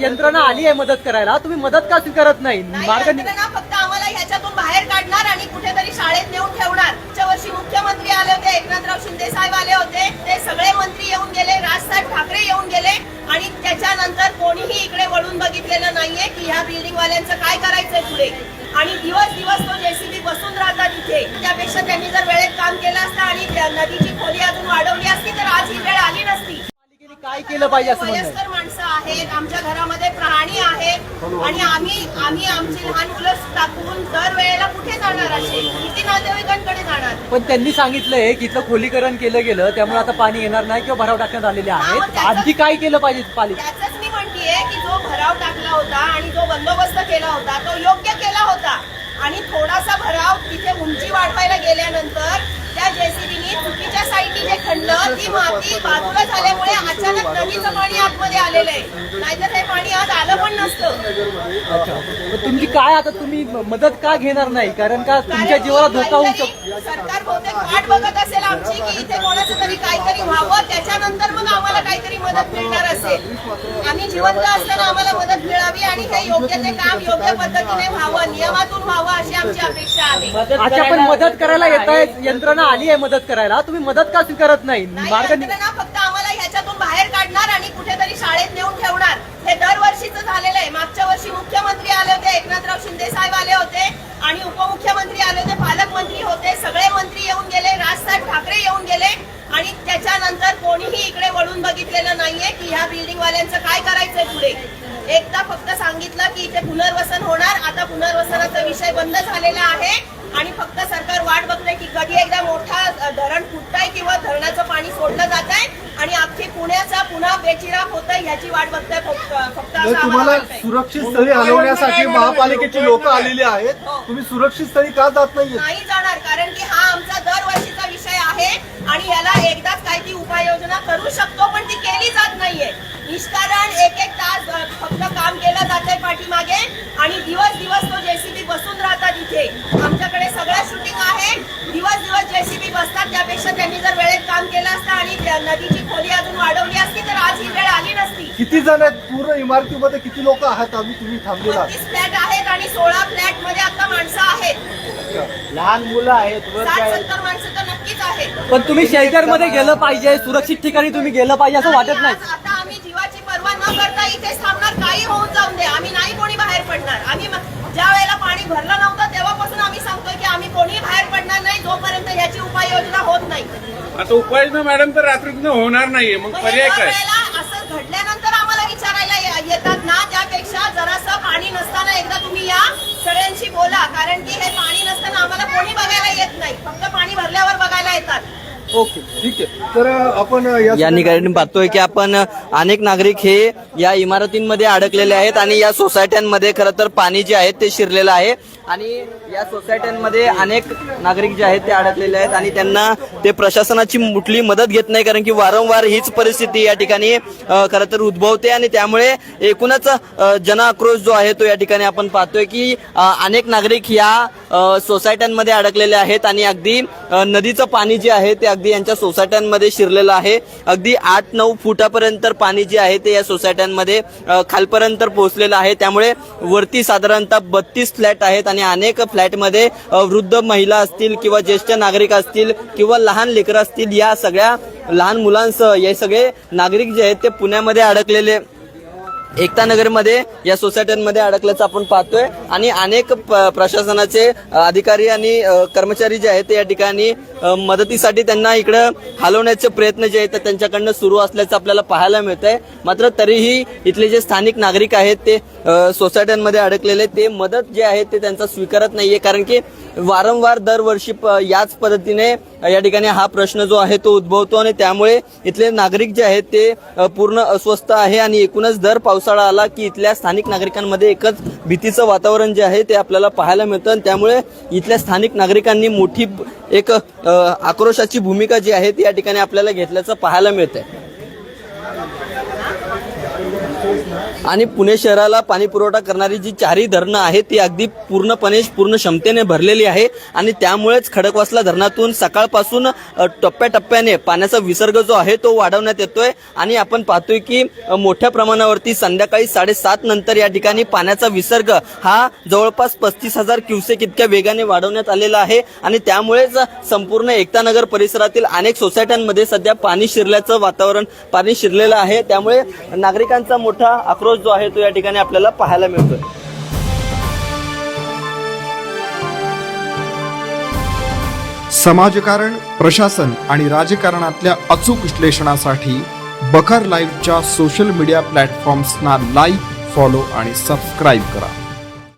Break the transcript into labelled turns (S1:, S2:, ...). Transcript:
S1: यंत्रणा आली आहे मदत करायला. तुम्ही मदत का स्वीकारत नाही? मार्ग नि-
S2: यंत्रणा फक्त आम्हाला ह्याच्यातून बाहेर काढणार आणि कुठेतरी शाळेत नेऊन ठेवणार. मागच्या वर्षी मुख्यमंत्री आले होते एकनाथराव शिंदे साहेब आले होते. ते सगळे मंत्री येऊन गेले राजसाहेब ठाकरे येऊन गेले. आणि त्याच्यानंतर कोणीही इकडे वळून बघितलेलं नाहीये की ह्या बिल्डिंग वाल्यांचं काय करायचंय पुढे. आणि दिवस दिवस तो जेसीबी बसून राहतात इथे. त्यापेक्षा त्यांनी जर वेळेत काम केलं असतं आणि त्या नदीची खोली अजून वाढवली असती तर आज ही वेळ आली नसती.
S1: काय केलं पाहिजे असं म्हणणं.
S2: वयस्कर माणसं आहेत आमच्या घरामध्ये प्राणी आहेत आणि आम्ही आम्ही आमची लहान मुलं टाकून दर वेळेला कुठे जाणार असे? किती नातेवाईकांकडे जाणार?
S1: पण त्यांनी सांगितलंय की इथलं खोलीकरण केलं गेलं त्यामुळे आता पाणी येणार नाही किंवा भराव टाकण्यात आलेले
S2: हा, मग
S1: आहेत.
S2: त्याचं-
S1: आणखी काय केलं पाहिजे पालिका
S2: त्याच मी म्हणतीये की जो भराव टाकला होता आणि जो बंदोबस्त केला होता तो योग्य केला होता. आणि थोडासा भराव तिथे उंची वाढवायला चुकीच्या ती माती बाजूला झाल्यामुळे अचानक नदीचं पाणी आतमध्ये आलेलं आहे. नाहीतर हे पाणी आज आलं पण नसतं.
S1: अच्छा. मग तुमची काय आता तुम्ही मदत का घेणार नाही? कारण का तुमच्या जीवाला धोका होऊ शकतो.
S2: सरकार बहुतेक वाट बघत असेल आमची की इथे कोणाचं तरी काहीतरी व्हावं. त्याच्यानंतर मग आम्हाला काहीतरी मदत मिळणार असेल आम्ही जिवंत असताना आम्हाला मदत मिळावी आणि हे योग्य ते काम योग्य पद्धतीने व्हावं नियमातून व्हावं अशी आमची अपेक्षा आहे.
S1: अच्छा पण मदत करायला येत आहे यंत्रणा आली आहे मदत करायला. तुम्ही मदत का स्वीकारत नाही? मार्ग
S2: यंत्रणा फक्त आम्हाला ह्याच्यातून बाहेर काढणार आणि कुठेतरी शाळेत नेऊन ठेवणार. हे दरवर्षीच झालेलं आहे. मागच्या वर्षी मुख्यमंत्री आले होते एकनाथराव शिंदे साहेब आले होते आणि उपमुख्यमंत्री आले होते पालकमंत्री होते सगळे मंत्री येऊन गेले राजसाहेब ठाकरे येऊन गेले आणि त्याच्यानंतर कोणीही इकडे वळून बघितलेलं नाहीये की ह्या बिल्डिंग वाल्यांचं काय करायचंय पुढे. एकदा फक्त सांगितलं की इथे पुनर्वसन होणार. आता पुनर्वसनाचा विषय बंद झालेला आहे. आणि फक्त सरकार वाट बघतंय की कधी एकदा मोठा धरण फुटताय किंवा धरणाचं पाणी सोडलं जात आहे आणि अख्खी पुण्याचा पुन्हा बेचिराप होत आहे ह्याची वाट बघताय फक्त आम्हाला
S3: तुम्हाला. सुरक्षित स्थळी हलवण्यासाठी महापालिकेची लोक आलेली आहेत. तुम्ही सुरक्षित स्थळी का जात नाहीये
S2: नाही जाणार कारण की हा आमचा दरवर्षीचा विषय आहे. आणि याला उपाययोजना करू शकतो पण ती केली जात नाहीये. निष्कारण एक एक तास फक्त काम केलं जातंय पाठीमागे आणि दिवस दिवस तो जेसीबी बसून राहतो इथे आमच्याकडे सगळं शूटिंग आहे दिवस दिवस जेसीबी बसतात त्यापेक्षा त्यांनी जर वेळेत काम केलं असतं आणि त्या नदीची खोली अजून वाढवली असती तर आज ही वेळ आली नसती.
S3: किती जण आहेत? पूर्ण इमारतीमध्ये किती लोक आहात? आम्ही तुम्ही थांबलेला आहात?
S2: बत्तीस फ्लॅट आहेत आणि सोळा फ्लॅटमध्ये आता माणसं आहेत.
S4: लहान मुलं आहेत वर
S2: साठ
S4: काय
S2: सत्तर माणसं तर नक्कीच आहेत.
S1: पण तुम्ही शेल्टरमध्ये गेलं पाहिजे सुरक्षित ठिकाणी तुम्ही गेलं पाहिजे असं वाटत नाही.
S2: आज आता आम्ही जीवाची पर्वा न करता इथेच थांबणार काही होऊन जाऊन दे. आम्ही नाही कोणी बाहेर पडणार. आम्ही म- ज्या वेळेला पाणी भरलं नव्हतं तेव्हापासून आम्ही सांगतोय की आम्ही कोणी बाहेर पडणार नाही जोपर्यंत ह्याची उपाययोजना होत
S5: आता उपाययोजना मॅडम तर रात्रीतनं होणार नाहीये मग पर्याय काय?
S2: असं घडल्यानंतर आम्हाला विचारायला येतात ना त्यापेक्षा जरासं पाणी नसताना एकदा तुम्ही या सगळ्यांशी बोला कारण की हे पाणी नसताना आम्हाला कोणी बघायला येत नाही फक्त पाणी भरल्यावर बघायला येतात
S3: ओके ठीक आहे. तर आपण
S4: या ठिकाणी पाहतोय की आपण अनेक नागरिक हे या इमारतींमध्ये अडकलेले आहेत आणि या सोसायट्यांमध्ये खरं तर पाणी जे आहे ते शिरलेलं आहे. आणि या सोसायट्यांमध्ये अनेक नागरिक जे आहेत ते अडकलेले आहेत आणि त्यांना ते प्रशासनाची कुठली मदत घेत नाही कारण की वारंवार हीच परिस्थिती या ठिकाणी खरं तर उद्भवते आणि त्यामुळे एकूणच अ, जनआक्रोश जो आहे तो या ठिकाणी आपण पाहतोय की अनेक नागरिक या सोसायट्यांमध्ये अडकलेले आहेत आणि अगदी नदीचं पाणी जे आहे ते अगदी यांच्या सोसायट्यांमध्ये शिरलेलं आहे. अगदी आठ नऊ फुटापर्यंत पाणी जे आहे ते या सोसायट्यांमध्ये खालपर्यंत पोहोचलेलं आहे. त्यामुळे वरती साधारणतः बत्तीस फ्लॅट आहेत आणि अनेक फ्लॅटमध्ये वृद्ध महिला असतील किंवा ज्येष्ठ नागरिक असतील किंवा लहान लेकरं असतील या सगळ्या लहान मुलांसह हे सगळे नागरिक जे आहेत ते पुण्यामध्ये अडकलेले एकता नगरमध्ये या सोसायट्यांमध्ये अडकल्याचं आपण पाहतोय. आणि अनेक प- प्रशासनाचे अधिकारी आणि कर्मचारी जे आहेत ते या ठिकाणी मदतीसाठी त्यांना इकडं हलवण्याचे प्रयत्न जे आहेत त्यांच्याकडनं सुरू असल्याचं आपल्याला पाहायला मिळत आहे मात्र तरीही इथले जे स्थानिक नागरिक आहेत ते सोसायट्यांमध्ये अडकलेले ते मदत जे आहे ते त्यांचा स्वीकारत नाहीये. कारण की वारंवार दरवर्षी प- याच पद्धतीने या ठिकाणी हा प्रश्न जो आहे तो उद्भवतो आणि त्यामुळे इथले नागरिक जे आहेत ते पूर्ण अस्वस्थ आहे आणि एकूणच दर पावसाळा आला की इथल्या स्थानिक नागरिकांमध्ये एकच भीतीचं वातावरण जे आहे ते आपल्याला पाहायला मिळतं आणि त्यामुळे इथल्या स्थानिक नागरिकांनी मोठी एक आक्रोशाची भूमिका जी आहे ती या ठिकाणी आपल्याला घेतल्याचं पाहायला मिळतंय. आणि पुणे शहराला पाणी पुरवठा करणारी जी चारही धरणं आहेत ती अगदी पूर्णपणे पूर्ण क्षमतेने भरलेली आहे. आणि त्यामुळेच खडकवासला धरणातून सकाळपासून टप्प्याटप्प्याने पाण्याचा विसर्ग जो आहे तो वाढवण्यात येतोय. आणि आपण पाहतोय की मोठ्या प्रमाणावरती संध्याकाळी साडेसात नंतर या ठिकाणी पाण्याचा विसर्ग हा जवळपास पस्तीस हजार क्युसेक इतक्या वेगाने वाढवण्यात आलेला आहे. आणि त्यामुळेच संपूर्ण एकतानगर परिसरातील अनेक सोसायट्यांमध्ये सध्या पाणी शिरल्याचं वातावरण पाणी शिरलेलं आहे. त्यामुळे नागरिकांचा मोठा आक्रोश जो आहे तो या ठिकाणी आपल्याला पाहायला मिळतोय.
S6: समाजकारण प्रशासन आणि राजकारणातल्या अचूक विश्लेषणासाठी बखर लाईव्हच्या सोशल मीडिया प्लॅटफॉर्म्सना लाईक फॉलो आणि सबस्क्राईब करा.